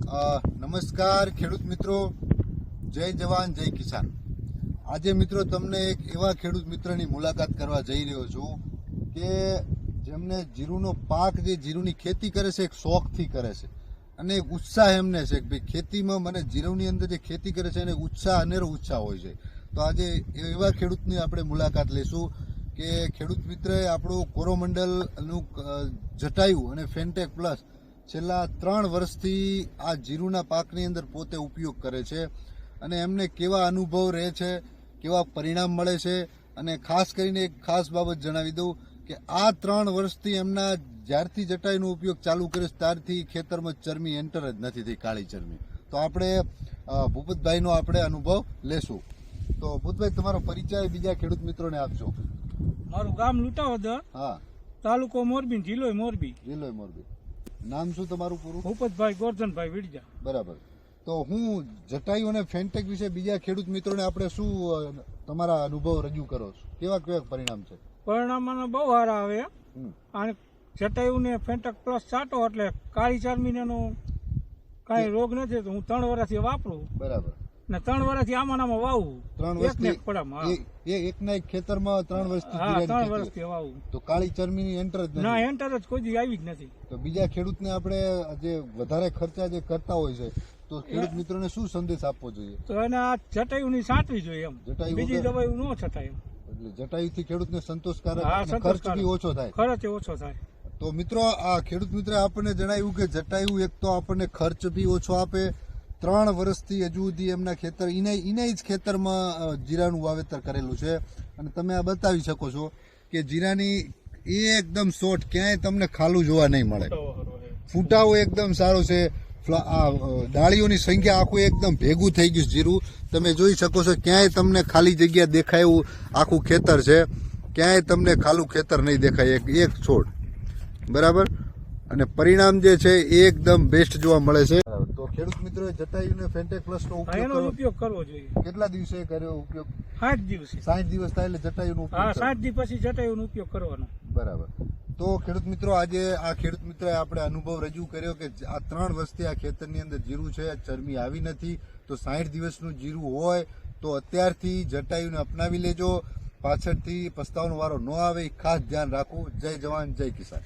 નમસ્કાર ખેડૂત મિત્રો. જય જવાન, જય કિસાન. આજે મિત્રો તમને એક એવા ખેડૂત મિત્રની મુલાકાત કરવા જઈ રહ્યો છું કે જેમને જીરુનો પાક જે જીરુની ખેતી કરે છે, એક શોખથી કરે છે અને એક ઉત્સાહ એમને છે કે ભાઈ ખેતીમાં મને જીરુની અંદર જે ખેતી કરે છે એને ઉત્સાહ, અનેરો ઉત્સાહ હોય છે. તો આજે એવા ખેડૂતની આપણે મુલાકાત લઈશું કે ખેડૂત મિત્રએ આપણું કોરોમંડલનું જટાયુ અને ફેન્ટેક પ્લસ છેલ્લા ત્રણ વર્ષથી આ જીરુના પાકની અંદર પોતે ઉપયોગ કરે છે અને એમને કેવા અનુભવ રહે છે કેવા પરિણામ મળે છે અને ખાસ કરીને એક ખાસ બાબત જણાવી દઉં કે આ ત્રણ વર્ષથી એમના જ્યારથી જટાઈનો ઉપયોગ ચાલુ કર્યો ત્યારથી ખેતરમાં ચરમી એન્ટર જ નથી થઈ કાળી ચરમી. તો આપણે ભૂપતભાઈનો આપણે અનુભવ લેશું. તો ભૂપતભાઈ તમારો પરિચય બીજા ખેડૂત મિત્રોને આપજો. મારું ગામ લૂંટાવદર હા. તાલુકો મોરબી જિલ્લો મોરબી. જિલ્લો મોરબી. નામ શું તમારું પૂરું? ભૂપતભાઈ ગોરધનભાઈ વિડજા બરાબર. તો હું જટાયુ અને ફેન્ટેક વિશે બીજા ખેડૂત મિત્રોને આપણે શું તમારા અનુભવ રજૂ કરો છો? કેવા કેવા પરિણામ છે? પરિણામમાં બહુ સારા આવે. અને જટાયુને ફેન્ટક પ્લસ ચાટો એટલે કાળી ચરમીનો કાંઈ રોગ નથી તો હું ત્રણ વર્ષથી વાપરું. બરાબર. ને ત્રણ વર્ષથી આમાં આમાં વાવું. ત્રણ વર્ષથી એકના એક ખેતરમાં ત્રણ વર્ષથી હા ત્રણ વર્ષથી વાવું. તો કાળી ચરમીની એન્ટર જ ના એન્ટર જ કોઈ આવી જ નથી. તો બીજા ખેડૂતને આપણે જે વધારે ખર્ચા જે કરતા હોય છે તો ખેડૂત મિત્રોને શું સંદેશ આપવો જોઈએ? તો એને આ જટાયુની સાંટવી જોઈએ એમ. જટાયુ બીજી દવાઈ ન છટાય એટલે જટાયુથી ખેડૂતને સંતોષકારક ખર્ચ બી ઓછો થાય. ખર્ચ ઓછો થાય. તો મિત્રો આ ખેડૂત મિત્ર આપણને જણાવ્યું કે જટાયુ એક તો આપણને ખર્ચ બી ઓછો આપે ત્રણ વર્ષથી હજુ સુધી એમના ખેતર એને એને જ ખેતરમાં જીરાનું વાવેતર કરેલું છે. અને તમે આ બતાવી શકો છો કે જીરાની એકદમ શોર્ટ ક્યાંય તમને ખાલું જોવા નહીં મળે. ફૂટાવો એકદમ સારો છે. આ ડાળીઓની સંખ્યા આખું એકદમ ભેગું થઈ ગયું જીરું. તમે જોઈ શકો છો ક્યાંય તમને ખાલી જગ્યા દેખાય એવું આખું ખેતર છે. ક્યાંય તમને ખાલું ખેતર નહીં દેખાય, એક એક છોડ. બરાબર? અને પરિણામ જે છે એ એકદમ બેસ્ટ જોવા મળે છે. ખેડૂત મિત્રોએ જટાયુને ફેન્ટેક પ્લસનો ઉપયોગ કરવો જોઈએ. કેટલા દિવસે કર્યો ઉપયોગ? સાત દિવસે. સાઠ દિવસ થાય એટલે જટાયુનો ઉપયોગ સાત દિવસ પછી જટાયુનો ઉપયોગ કરવાનો. બરાબર. તો ખેડૂત મિત્રો આજે આ ખેડૂત મિત્રએ આપણે અનુભવ રજૂ કર્યો કે આ ત્રણ વર્ષથી આ ખેતરની અંદર જીરું છે ચરમી આવી નથી. તો સાઠ દિવસનું જીરું હોય તો અત્યારથી જટાયુને અપનાવી લેજો. પાછળથી પસ્તાવાનો વારો ન આવે. ખાસ ધ્યાન રાખવું જય જવાન જય કિસાન.